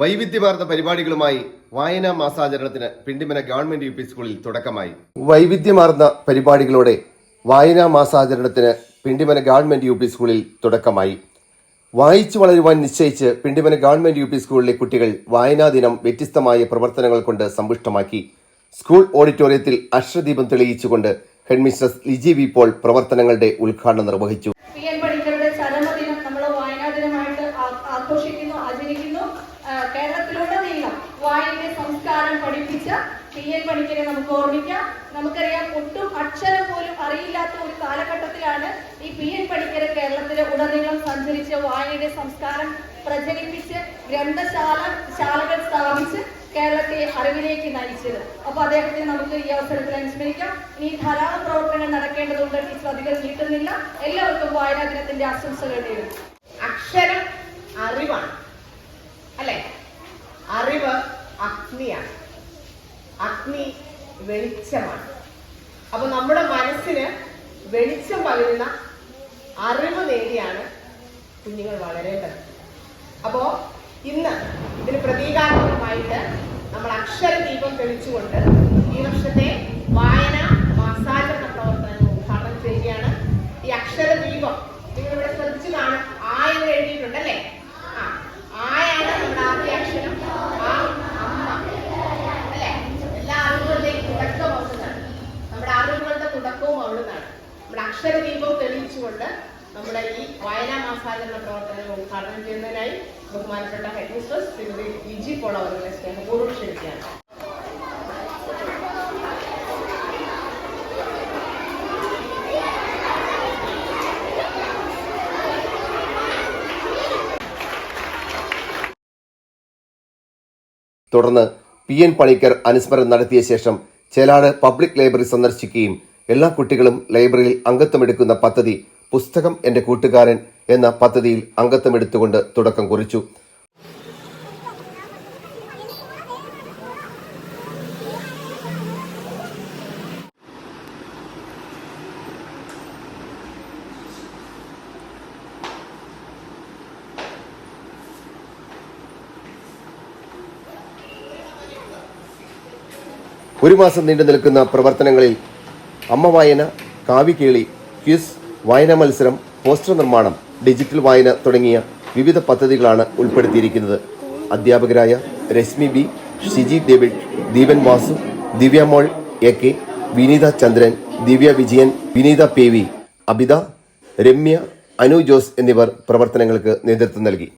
വൈവിധ്യമാർന്ന പരിപാടികളുമായി വായനാ മാസാചരണത്തിന് പിണ്ടിമന ഗവൺമെന്റ് യു പി സ്കൂളിൽ തുടക്കമായി. വൈവിധ്യമാർന്ന പരിപാടികളോടെ വായനാ മാസാചരണത്തിന് പിണ്ടിമന ഗവൺമെന്റ് യു പി സ്കൂളിൽ തുടക്കമായി. വായിച്ചു വളരുവാൻ നിശ്ചയിച്ച് പിണ്ടിമന ഗവൺമെന്റ് യു പി സ്കൂളിലെ കുട്ടികൾ വായനാ ദിനം വ്യത്യസ്തമായ പ്രവർത്തനങ്ങൾ കൊണ്ട് സമ്പുഷ്ടമാക്കി. സ്കൂൾ ഓഡിറ്റോറിയത്തിൽ അക്ഷരദീപം തെളിയിച്ചുകൊണ്ട് ഹെഡ്മിസ്ട്രസ് ലിജി വി പോൾ പ്രവർത്തനങ്ങളുടെ ഉദ്ഘാടനം നിർവഹിച്ചു. ആഘോഷിക്കുന്നു ആചരിക്കുന്നു. കേരളത്തിലുടനീളം വായനയുടെ സംസ്കാരം പഠിപ്പിച്ച പി എൻ പണിക്കരെ നമുക്ക് ഓർമ്മിക്കാം. നമുക്കറിയാം ഒട്ടും അക്ഷരം പോലും അറിയില്ലാത്ത ഒരു കാലഘട്ടത്തിലാണ് ഈ പി എൻ പണിക്കര് കേരളത്തിലെ ഉടനീളം സഞ്ചരിച്ച് വായനയുടെ സംസ്കാരം പ്രചരിപ്പിച്ച് ഗ്രന്ഥശാല ശാലകൾ സ്ഥാപിച്ച് കേരളത്തെ അറിവിലേക്ക് നയിച്ചത്. അപ്പൊ അദ്ദേഹത്തെ നമുക്ക് ഈ അവസരത്തിൽ അനുസ്മരിക്കാം. ഇനി ധാരാളം പ്രവർത്തനങ്ങൾ നടക്കേണ്ടതുണ്ട്. ടീച്ചർ അധികം നീട്ടുന്നില്ല. എല്ലാവർക്കും വായനാ ദിനത്തിന്റെ ആശംസകൾ അക്ഷരം അറിവാണ്. അറിവ് അഗ്നിയാണ്. അഗ്നി വെളിച്ചമാണ്. അപ്പൊ നമ്മുടെ മനസ്സിന് വെളിച്ചം പകരുന്ന അറിവ് നേടിയാണ് കുഞ്ഞുങ്ങൾ വളരേണ്ടത്. അപ്പോ ഇന്ന് ഇതിന് പ്രതീകാത്മകമായിട്ട് നമ്മൾ അക്ഷര ദീപം തെളിച്ചുകൊണ്ട് ഈ വർഷത്തെ വായന മാസാചരണ പ്രവർത്തനങ്ങൾ ഉദ്ഘാടനം ചെയ്യുകയാണ്. ഈ അക്ഷര ദീപം നമ്മുടെ അക്ഷര ദീപം തെളിയിച്ചുകൊണ്ട് നമ്മുടെ ഈ വായനാ മാസാചരണ പ്രവർത്തനങ്ങൾ ഉദ്ഘാടനം ചെയ്യുന്നതിനായി ബഹുമാനപ്പെട്ട ഹെഡ് മിസ്ട്രസ് ശ്രീമതി വിജി പോൾ അവരുടെ സ്നേഹപൂർവം ക്ഷണിക്കുകയാണ്. തുടർന്ന് പി എൻ പണിക്കർ അനുസ്മരണം നടത്തിയ ശേഷം ചേലാട് പബ്ലിക് ലൈബ്രറി സന്ദർശിക്കുകയും എല്ലാ കുട്ടികളും ലൈബ്രറിയിൽ അംഗത്വമെടുക്കുന്ന പദ്ധതി പുസ്തകം എന്റെ കൂട്ടുകാരൻ എന്ന പദ്ധതിയിൽ അംഗത്വമെടുത്തുകൊണ്ട് തുടക്കം കുറിച്ചു. ഒരു മാസം നീണ്ടു നിൽക്കുന്ന പ്രവർത്തനങ്ങളിൽ അമ്മ വായന കാവികേളി ക്വിസ് വായനാ മത്സരം പോസ്റ്റർ നിർമ്മാണം ഡിജിറ്റൽ വായന തുടങ്ങിയ വിവിധ പദ്ധതികളാണ് ഉൾപ്പെടുത്തിയിരിക്കുന്നത്. അധ്യാപകരായ Rashmi B Shiji David Deepan Vasu Divya Mol A K Vineetha Chandran Divya Vijayan Vineetha P V Abitha Ramya Anu Jose എന്നിവർ പ്രവർത്തനങ്ങൾക്ക് നേതൃത്വം നൽകി.